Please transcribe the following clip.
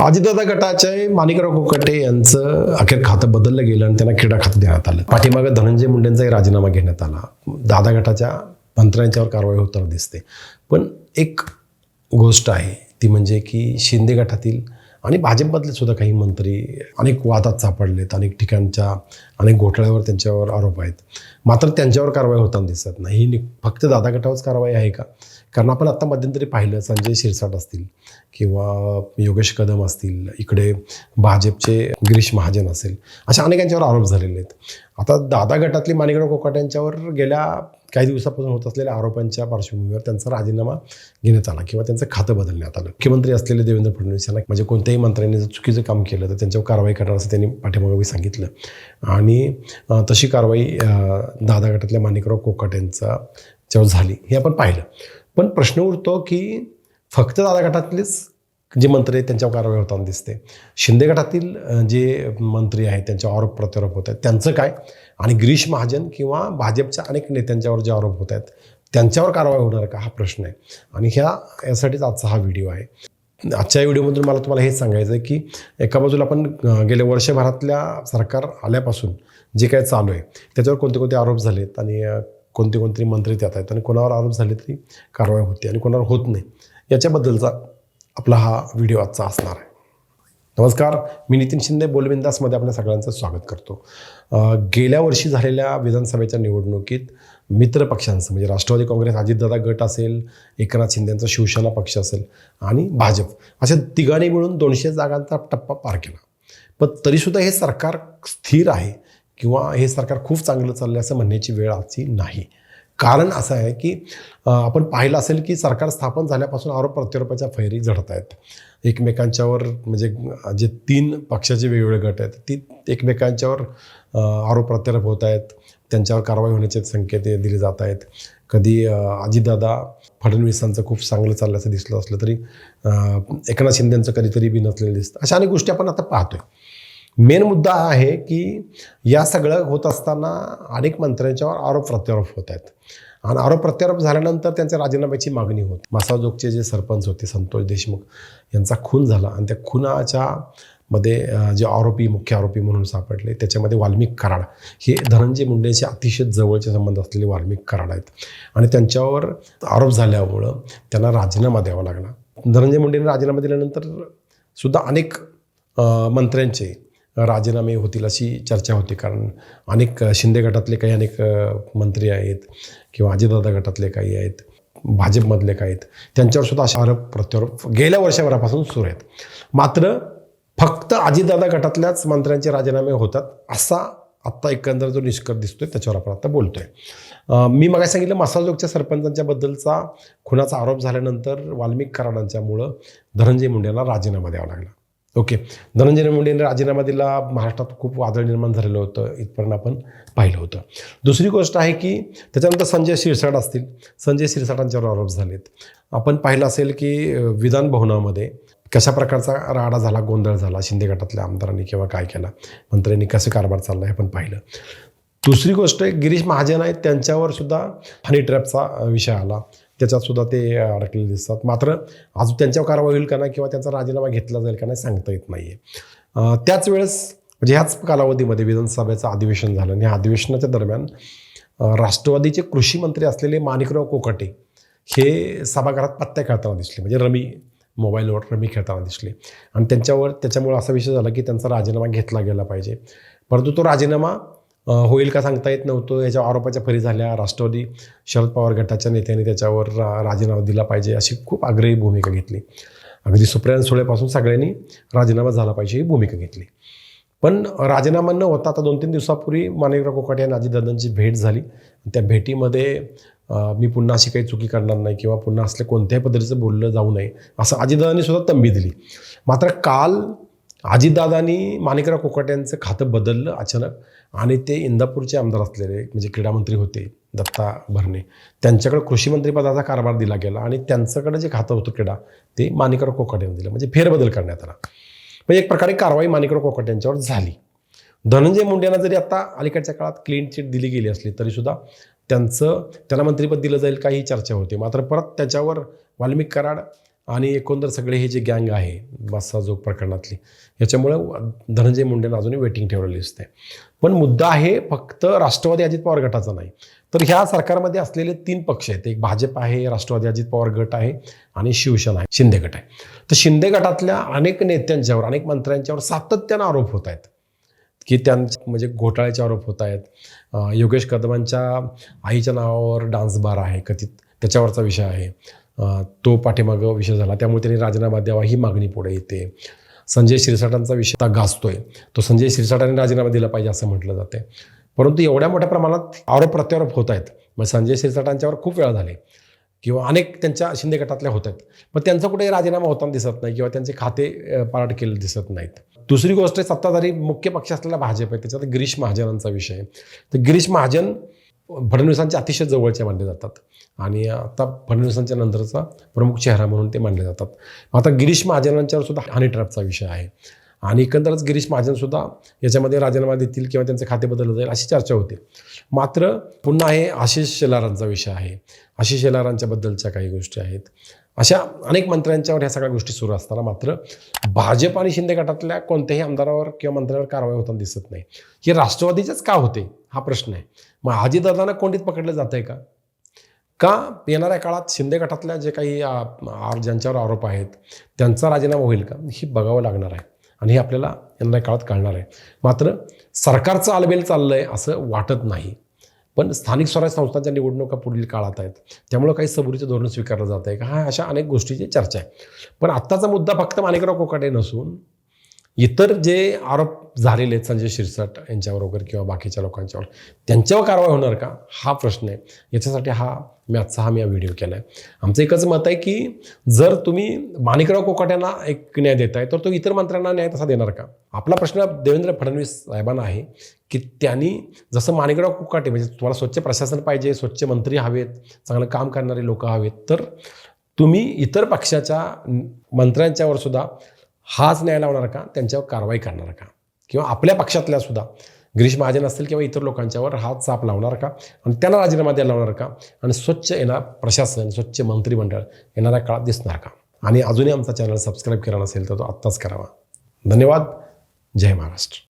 अजितदादा गटाचे माणिकराव कोकटे यांचं अखेर खातं बदललं गेलं आणि त्यांना क्रीडा खातं देण्यात आलं. पाठीमागं धनंजय मुंडेंचाही राजीनामा घेण्यात आला. दादा गटाच्या मंत्र्यांच्यावर कारवाई होताना दिसते. पण एक गोष्ट आहे ती म्हणजे की शिंदे गटातील आणि भाजपमधले सुद्धा काही मंत्री अनेक वादात सापडलेत अनेक ठिकाणच्या अनेक घोटाळ्यावर त्यांच्यावर आरोप आहेत. मात्र त्यांच्यावर कारवाई होताना दिसत नाही. ही फक्त दादा गटावरच कारवाई आहे का? कारण आपण आत्ता मध्यंतरी पाहिलं संजय शिरसाट असतील किंवा योगेश कदम असतील इकडे भाजपचे गिरीश महाजन असेल अशा अनेकांच्यावर आरोप झालेले आहेत. आता दादा गटातली माणिकराव कोकाट यांच्यावर गेल्या काही दिवसापासून होत असलेल्या आरोपांच्या पार्श्वभूमीवर त्यांचा राजीनामा घेण्यात आला किंवा त्यांचं खातं बदलण्यात आलं. मुख्यमंत्री असलेले देवेंद्र फडणवीस यांना म्हणजे कोणत्याही मंत्र्यांनी जर चुकीचं काम केलं तर त्यांच्यावर कारवाई करणार असं त्यांनी पाठीमागावी सांगितलं. आणि तशी कारवाई दादा गटातल्या माणिकराव कोकाट यांचा झाली हे आपण पाहिलं. पण प्रश्न उरतो की फक्त दादा गटातलेच जे मंत्री आहेत त्यांच्यावर कारवाई होताना दिसते. शिंदे गटातील जे मंत्री आहेत त्यांच्यावर आरोप प्रत्यारोप होत आहेत. त्यांचं काय? आणि गिरीश महाजन किंवा भाजपच्या अनेक नेत्यांच्यावर जे आरोप होत आहेत त्यांच्यावर कारवाई होणार का? हा प्रश्न आहे. आणि ह्या यासाठीच आजचा हा व्हिडिओ आहे. आजच्या व्हिडिओमधून मला तुम्हाला हेच सांगायचं आहे की एका बाजूला आपण गेल्या वर्षभरातल्या सरकार आल्यापासून जे काय चालू आहे त्याच्यावर कोणते कोणते आरोप झालेत आणि कोणते कोणते मंत्री त्यात आहेत आणि कोणावर आरोप झाले तरी कारवाई होते आणि कोणावर होत नाही. याच्याबद्दलचा आपला हा व्हिडिओ आजचा असणार आहे. नमस्कार मी नितीन शिंदे बोलबिंदासमध्ये आपल्या सगळ्यांचं स्वागत करतो. गेल्या वर्षी झालेल्या विधानसभेच्या निवडणुकीत मित्र पक्षांचं म्हणजे राष्ट्रवादी काँग्रेस अजितदादा गट असेल एकनाथ शिंदेंचा शिवसेना पक्ष असेल आणि भाजप अशा तिघांनी मिळून दोनशे जागांचा टप्पा पार केला. पण तरीसुद्धा हे सरकार स्थिर आहे. किंवा हे सरकार खूप चांगलं चाललं असं म्हणण्याची वेळ आजची नाही. कारण असं आहे की आपण पाहिलं असेल की सरकार स्थापन झाल्यापासून आरोप प्रत्यारोपाच्या फैरी झडत आहेत. एकमेकांच्यावर म्हणजे जे तीन पक्षाचे वेगवेगळे गट आहेत ती एकमेकांच्यावर आरोप प्रत्यारोप होत आहेत. त्यांच्यावर कारवाई होण्याचे संकेत दिले जात आहेत. कधी अजितदादा फडणवीसांचं खूप चांगलं चाललं असं दिसलं असलं तरी एकनाथ शिंदेंचं कधीतरी बी नसलेलं दिसतं. अशा अनेक गोष्टी आपण आता पाहतोय. मेन मुद्दा हा आहे की या सगळं होत असताना अनेक मंत्र्यांच्यावर आरोप प्रत्यारोप होत आहेत. आणि आरोप प्रत्यारोप झाल्यानंतर त्यांच्या राजीनाम्याची मागणी होती. मासाजोगचे जे सरपंच होते संतोष देशमुख यांचा खून झाला आणि त्या खुनाच्या मध्ये जे आरोपी मुख्य आरोपी म्हणून सापडले त्याच्यामध्ये वाल्मिक कराड हे धनंजय मुंडेंशी अतिशय जवळचे संबंध असलेले वाल्मिक कराड आहेत. आणि त्यांच्यावर आरोप झाल्यामुळं त्यांना राजीनामा द्यावा लागला. धनंजय मुंडेंनी राजीनामा दिल्यानंतर सुद्धा अनेक मंत्र्यांचे राजीनामे होतील अशी चर्चा होती. कारण अनेक शिंदे गटातले काही अनेक मंत्री आहेत किंवा अजितदादा गटातले काही आहेत भाजपमधले काही आहेत. त्यांच्यावर सुद्धा असे आरोप प्रत्यारोप गेल्या वर्षभरापासून सुरू आहेत. मात्र फक्त अजितदादा गटातल्याच मंत्र्यांचे राजीनामे होतात असा आत्ता एकंदर जो निष्कर्ष दिसतोय त्याच्यावर आपण आता बोलतोय. मी मग सांगितलं मसाजोगच्या सरपंचांच्या बद्दलचा खुनाचा आरोप झाल्यानंतर वाल्मिक कराडांच्यामुळं धनंजय मुंडेला राजीनामा द्यावा लागला. ओके. धनंजय मुंडेने राजीनामा दिला. महाराष्ट्रात खूप वादळ निर्माण झालेलं होतं. इथपर्यंत आपण पाहिलं होतं. दुसरी गोष्ट आहे की त्याच्यानंतर संजय शिरसाट असतील. संजय शिरसाटांच्यावर आरोप झालेत. आपण पाहिलं असेल की विधान भवनामध्ये कशा प्रकारचा राडा झाला गोंधळ झाला शिंदे गटातल्या आमदारांनी किंवा काय केला मंत्र्यांनी कसं कारभार चालला हे आपण पाहिलं. दुसरी गोष्ट आहे गिरीश महाजन आहेत त्यांच्यावर सुद्धा हनी ट्रॅपचा विषय आला. त्याच्यात सुद्धा ते अडकलेले दिसतात. मात्र आज त्यांच्यावर कारवाई होईल का नाही किंवा त्यांचा राजीनामा घेतला जाईल का नाही सांगता येत नाही आहे त्याच वेळेस म्हणजे ह्याच कालावधीमध्ये विधानसभेचं अधिवेशन झालं आणि ह्या अधिवेशनाच्या दरम्यान राष्ट्रवादीचे कृषी मंत्री असलेले माणिकराव कोकाटे हे सभागृहात पत्त्या खेळताना दिसले. म्हणजे रमी मोबाईलवर रमी खेळताना दिसले. आणि त्यांच्यावर त्याच्यामुळे असा विषय झाला की त्यांचा राजीनामा घेतला गेला पाहिजे. परंतु तो राजीनामा होईल का सांगता येत नव्हतं. याच्या आरोपाच्या फरी झाल्या. राष्ट्रवादी शरद पवार गटाच्या नेत्यांनी त्याच्यावर रा राजीनामा दिला पाहिजे अशी खूप आग्रही भूमिका घेतली. अगदी सुप्रियान सुळेपासून सगळ्यांनी राजीनामा झाला पाहिजे ही भूमिका घेतली. पण राजीनामा न होता आता दोन तीन दिवसापूर्वी माणिकराव कोकाटे यांना अजितदादांची भेट झाली. त्या भेटीमध्ये मी पुन्हा अशी काही चुकी करणार नाही किंवा पुन्हा असल्या कोणत्याही पद्धतीचं बोललं जाऊ नये असं अजितदादांनी सुद्धा तंबी दिली. मात्र काल अजितदादांनी माणिकराव कोकाटे यांचं खातं बदललं अचानक आणि ते इंदापूरचे आमदार असलेले म्हणजे क्रीडामंत्री होते दत्ता भरणे. त्यांच्याकडे कृषी मंत्रीपदाचा कारभार दिला गेला आणि त्यांच्याकडे जे खातं होतं क्रीडा ते माणिकराव कोकाटे यांनी दिलं. म्हणजे फेरबदल करण्यात आला. म्हणजे एक प्रकारे कारवाई माणिकराव कोकाटे यांच्यावर झाली. धनंजय मुंडेंना जरी आता अलीकडच्या काळात क्लीन चिट दिली गेली असली तरीसुद्धा त्यांचं त्यांना मंत्रिपद दिलं जाईल का ही चर्चा होती. मात्र परत त्याच्यावर वाल्मिक कराड आणि एकंदर सगळे हे जे गँग आहे बस्साजोग प्रकरणातली याच्यामुळं धनंजय मुंडेंना अजूनही वेटिंग ठेवलेली दिसते पण मुद्दा आहे फक्त राष्ट्रवादी अजित पवार गटाचा नाही. तर ह्या सरकारमध्ये असलेले तीन पक्ष आहेत. एक भाजप आहे राष्ट्रवादी अजित पवार गट आहे आणि शिवसेना आहे शिंदे गट आहे. तर शिंदे गटातल्या अनेक नेत्यांच्यावर अनेक मंत्र्यांच्यावर सातत्यानं आरोप होत आहेत. की त्यांच्या म्हणजे घोटाळ्याचे आरोप होत आहेत. योगेश कदमांच्या आईच्या नावावर डान्स बार आहे कथित त्याच्यावरचा विषय आहे. तो पाठीमागं विषय झाला. त्यामुळे त्यांनी राजीनामा द्यावा ही मागणी पुढे येते. संजय शिरसाटांचा विषय आता गाजतोय. तो संजय शिरसाटांनी राजीनामा दिला पाहिजे असं म्हटलं जाते परंतु एवढ्या मोठ्या प्रमाणात आरोप प्रत्यारोप होत आहेत. मग संजय शिरसाटांच्यावर खूप वेळा झाले. किंवा अनेक त्यांच्या शिंदे गटातल्या होत आहेत. पण त्यांचा कुठे राजीनामा होताना दिसत नाही किंवा त्यांचे खाते पालट केले दिसत नाहीत. दुसरी गोष्ट आहे सत्ताधारी मुख्य पक्ष असलेला भाजप आहे. त्याच्यात गिरीश महाजनांचा विषय आहे. तर गिरीश महाजन फडणवीसांचे अतिशय जवळचे मानले जातात. आणि आता फडणवीसांच्या नंतरचा प्रमुख चेहरा म्हणून ते मानले जातात. आता गिरीश महाजनांच्यावर सुद्धा हानी ट्रॅपचा विषय आहे. आणि एकंदरच गिरीश महाजनसुद्धा याच्यामध्ये राजीनामा देतील किंवा त्यांचे खाते बदललं जाईल अशी चर्चा होते. मात्र पुन्हा हे आशिष शेलारांचा विषय आहे. आशिष शेलारांच्याबद्दलच्या काही गोष्टी आहेत. अशा अनेक मंत्र्यांच्यावर ह्या सगळ्या गोष्टी सुरू असताना मात्र भाजप आणि शिंदे गटातल्या कोणत्याही आमदारावर किंवा मंत्र्यावर कारवाई होताना दिसत नाही. हे राष्ट्रवादीचेच का होते? हा प्रश्न आहे. मग अजितदादांना कोंडीत पकडलं जात आहे का? का येणाऱ्या काळात शिंदे गटातल्या जे काही ज्यांच्यावर आरोप आहेत त्यांचा राजीनामा होईल का? ही बघावं लागणार आहे. आणि हे आपल्याला येणाऱ्या काळात कळणार आहे. मात्र सरकारचं आलबेल चाललं आहे असं वाटत नाही. पण स्थानिक स्वराज्य संस्थांच्या निवडणुका पुढील काळात आहेत. त्यामुळं काही सबुरीचं धोरण स्वीकारलं जात आहे का हा अशा अनेक गोष्टीची चर्चा आहे. पण आत्ताचा मुद्दा फक्त माणिकराव कोकाटे नसून इतर जे आरोप झालेले आहेत संजय शिरसाट यांच्यावर वगैरे किंवा बाकीच्या लोकांच्यावर त्यांच्यावर कारवाई होणार का? हा प्रश्न आहे. याच्यासाठी हा मी आजचा हा मी हा व्हिडिओ केला आहे आमचं एकच मत आहे की जर तुम्ही माणिकराव कोकाट्यांना एक न्याय देताय तर तो इतर मंत्र्यांना न्याय तसा देणार का? आपला प्रश्न देवेंद्र फडणवीस साहेबांना आहे की त्यांनी जसं माणिकराव कोकाटे म्हणजे तुम्हाला स्वच्छ प्रशासन पाहिजे स्वच्छ मंत्री हवेत चांगलं काम करणारे लोक हवेत तर तुम्ही इतर पक्षाच्या मंत्र्यांच्यावर सुद्धा हाच न्याय लावणार का? त्यांच्यावर कारवाई करणार का? किंवा आपल्या पक्षातल्या सुद्धा गिरीश महाजन असतील किंवा इतर लोकांच्यावर हात चाप लावणार का? आणि त्यांना राजीनामा द्यायला लावणार का? आणि स्वच्छ येणार प्रशासन स्वच्छ मंत्रिमंडळ येणाऱ्या काळात दिसणार का? आणि अजूनही आमचा चॅनल सबस्क्राईब केला नसेल तर तो आत्ताच करावा. धन्यवाद. जय महाराष्ट्र.